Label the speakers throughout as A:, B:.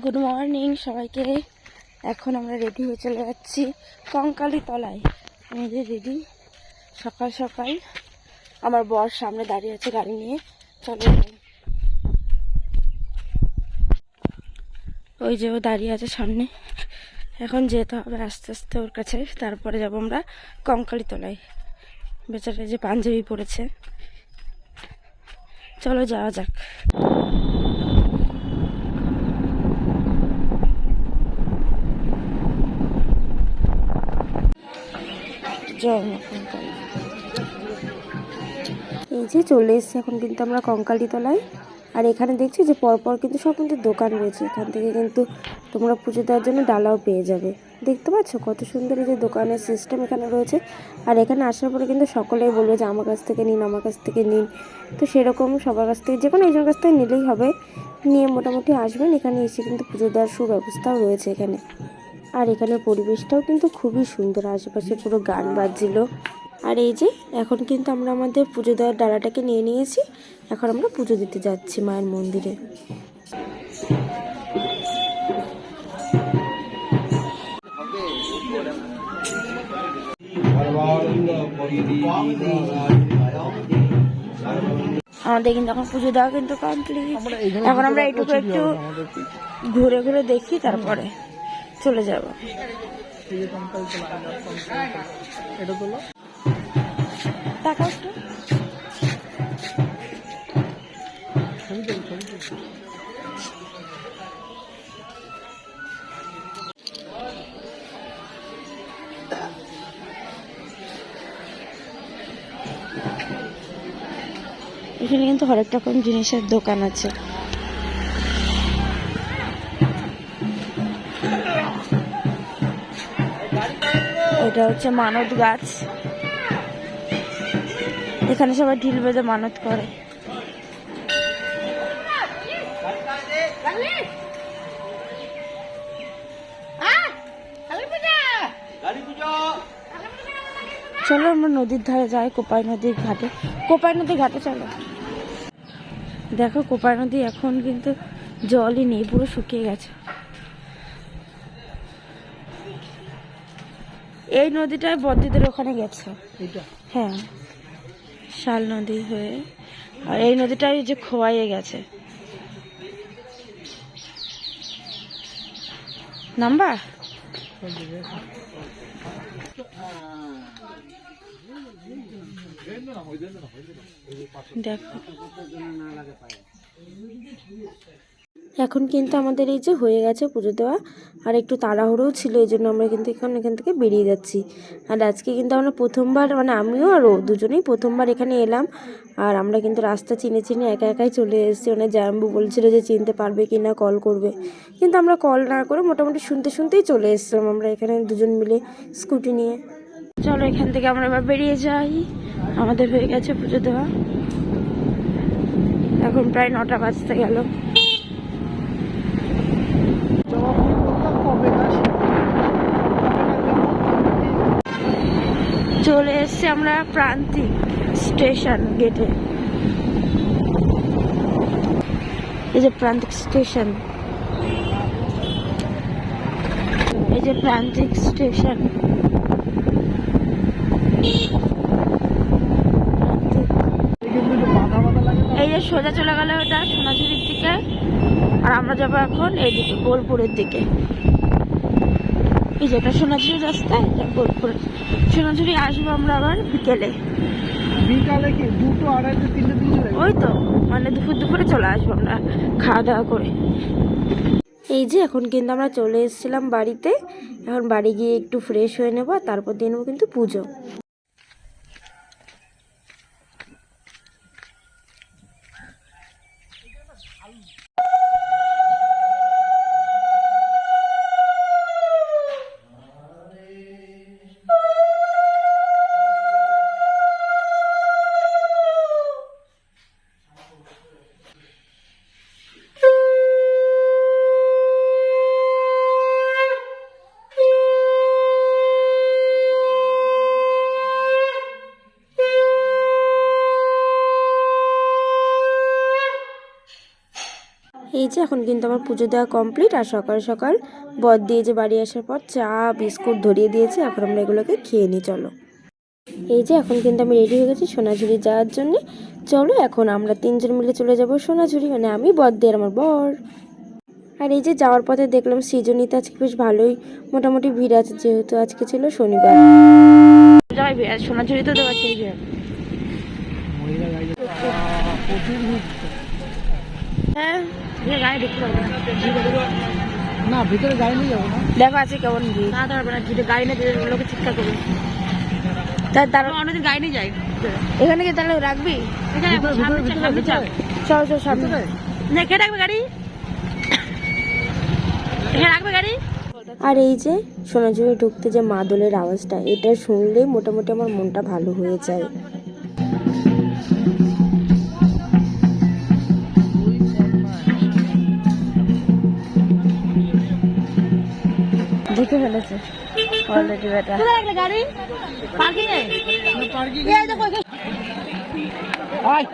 A: Good morning সবাইকে। এখন আমরা রেডি হয়ে চলে যাচ্ছি কঙ্কালি তলায় আমি যে রেডি সকাল সকাল। আমার বর সামনে দাঁড়িয়ে আছে গাড়ি নিয়ে। চলো। ওই যে ও দাঁড়িয়ে আছে সামনে। এখন যেতে হবে আস্তে আস্তে ওর কাছে। তারপরে যাব আমরা কঙ্কালি তলায় বেচারা যে পাঞ্জাবি পরেছে। চলো যাওয়া যাক। জয় এই যে চলে এসেছি এখন কিন্তু আমরা কঙ্কালী তলায় আর এখানে দেখছি যে পরপর কিন্তু সব কিন্তু দোকান রয়েছে। এখান থেকে কিন্তু তোমরা পুজো দেওয়ার জন্য ডালাও পেয়ে যাবে। দেখতে পাচ্ছ? কত সুন্দর এই যে দোকানের সিস্টেম এখানে রয়েছে। আর এখানে আসার পরে কিন্তু সকলেই বলবে যে, আমার কাছ থেকে নিন, আমার কাছ থেকে নিন। তো সেরকম সবার কাছ থেকে যে কোনো একজন কাছ থেকে নিলেই হবে। নিয়ে মোটামুটি আসবেন। এখানে এসে কিন্তু পুজো দেওয়ার সুব্যবস্থাও রয়েছে এখানে। আর এখানে পরিবেশটাও কিন্তু খুবই সুন্দর আশেপাশে পুরো গান বাজছিল। আর এই যে এখন কিন্তু আমরা আমাদের পুজো দেওয়ার ডালাটাকে নিয়ে নিয়েছি। এখন আমরা পুজো দিতে যাচ্ছি মায়ের মন্দিরে। আমাদের কিন্তু এখন পুজো দেওয়া কিন্তু কমপ্লিট এখন আমরা এইটুকু একটু ঘুরে ঘুরে দেখি তারপরে। চলে যাব। টাকা একটু। এখানে কিন্তু হরেক রকম জিনিসের দোকান আছে। এটা হচ্ছে মানত গাছ। এখানে সবাই ঢিল বেঁধে মানত করে। চলো আমরা নদীর ধারে যাই, কোপাই নদীর ঘাটে। কোপাই নদীর ঘাটে চলো। দেখো, কোপাই নদী এখন কিন্তু জলই নেই, পুরো শুকিয়ে গেছে। এই নদীটায় বদ্রীদের ওখানে গেছে। হ্যাঁ। শাল নদী হয়ে। আর এই নদীটাই যে খোয়াইয়ে গেছে। নাম্বার? দেখো। এখন কিন্তু আমাদের এই যে হয়ে গেছে পুজো দেওয়া, আর একটু তাড়াহুড়োও ছিল, এই জন্য আমরা কিন্তু এখন এখান থেকে বেরিয়ে যাচ্ছি। আর আজকে কিন্তু আমরা প্রথমবার মানে আমিও আর ও দুজনেই প্রথমবার এখানে এলাম, আর আমরা কিন্তু রাস্তা চিনে চিনে একা একাই চলে এসেছি। মানে জাম্বু বলছিল যে চিনতে পারবে কি না কল করবে। কিন্তু আমরা কল না করে মোটামুটি শুনতে শুনতেই চলে এসেছিলাম আমরা এখানে দুজন মিলে স্কুটি নিয়ে। চলো এখান থেকে আমরা এবার বেরিয়ে যাই। আমাদের হয়ে গেছে পুজো দেওয়া। এখন প্রায় নটা বাজতে গেল। চলে এসছি আমরা প্রান্তিক স্টেশন গেটে। এই যে প্রান্তিক স্টেশন। এই যে প্রান্তিক স্টেশন। এই যে সোজা চলে গেল ওটা সোনাঝুরির দিকে। আর আমরা যাব এখন এইদিকে বোলপুরের দিকে। এই যে এটা সোনাঝুরি রাস্তা এটা বোলপুর। সোনাঝুরি আসব আমরা আবার বিকেলে।
B: বিকালে কি? দুটো আড়াইটে তিনটে দিকে
A: ওই তো মানে দুপুর দুপুরে চলে আসব আমরা খাওয়া দাওয়া করে। এই যে এখন কিন্তু আমরা চলে এসেছিলাম বাড়িতে। এখন বাড়ি গিয়ে একটু ফ্রেশ হয়ে নেব তারপর দিয়ে নেব কিন্তু পুজো। যে এখন কিন্তু আমার পুজো দেওয়া কমপ্লিট আর সকাল সকাল বদ দিয়ে যে বাড়ি আসার পর চা বিস্কুট ধরিয়ে দিয়েছে এখন আমরা এগুলোকে খেয়ে নিই চলো। এই যে এখন কিন্তু আমি রেডি হয়ে গেছি সোনাঝুরি যাওয়ার জন্য। চলো এখন আমরা তিনজন মিলে চলে যাব সোনাঝুরি মানে আমি বদ্দি দিয়ে আমার বর। আর এই যে যাওয়ার পথে দেখলাম সৃজনীতে আজকে বেশ ভালোই মোটামুটি ভিড় আছে যেহেতু আজকে ছিল শনিবার।
C: সোনাঝুরি তো দেওয়া সেই। হ্যাঁ। না।
B: না ভিতরে গাড়ি নিয়ে যাব না।
C: দেখো আছে কেমন ভিড়। না না যদি গাড়ি নিয়ে যেতে লোকে চিৎকার করবে। তার গাড়ি নিয়ে যাই।
A: এখানে কি তাহলে রাখবি?
C: এখানে সামনে চল, চল।
A: চল চল সামনে।
C: না কে রাখবে গাড়ি? এখানে রাখবে গাড়ি?
A: আর এই যে সোনাঝুরি ঢুকতে যে মাদলের আওয়াজটা এটা শুনলেই মোটামুটি আমার মনটা ভালো হয়ে যায়।
C: দেখে ফেলেছে। অলরেডি বেটা। গাড়ি? পার্কিং এ?
B: পার্কিং
C: এই দেখো
B: আয়।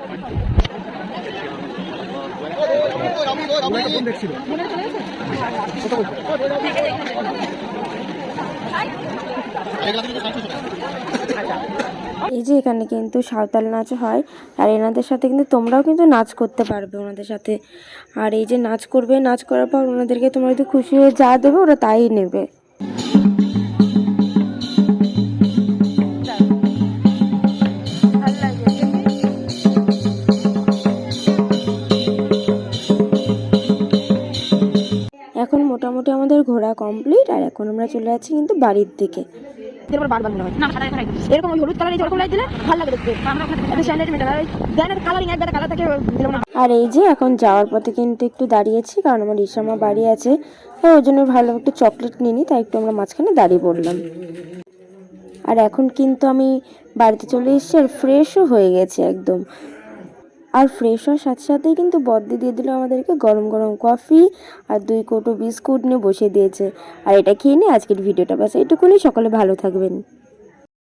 A: এই যে এখানে কিন্তু সাঁওতাল নাচ হয় আর এনাদের সাথে কিন্তু তোমরাও কিন্তু নাচ করতে পারবে ওনাদের সাথে। আর এই যে নাচ করবে নাচ করার পর ওনাদেরকে তোমরা যদি খুশি হয়ে যা দেবে ওরা তাই নেবে। মোটামুটি আমাদের ঘোরা কমপ্লিট আর এখন আমরা চলে যাচ্ছি কিন্তু বাড়ির দিকে।
C: হয়। এরকম হলুদ কালার এই লাইট দিলে ভালো লাগে দেখতে। আর কালারিং একবার কালার থাকে
A: আর এই যে এখন যাওয়ার পথে কিন্তু একটু দাঁড়িয়েছি কারণ আমার ইসামা বাড়ি আছে। তাই ওই জন্য ভালো একটু চকলেট নিয়ে নিই তাই একটু আমরা মাঝখানে দাঁড়িয়ে পড়লাম। আর এখন কিন্তু আমি বাড়িতে চলে এসেছি আর ফ্রেশও হয়ে গেছে একদম। আর ফ্রেশ হওয়ার সাথে সাথেই কিন্তু বদ্দি দিয়ে দিল আমাদেরকে গরম গরম কফি আর দুই কৌটো বিস্কুট নিয়ে বসে দিয়েছে। আর এটা খেয়ে নিয়ে আজকের ভিডিওটা বাস এটুকুনি সকলে ভালো থাকবেন।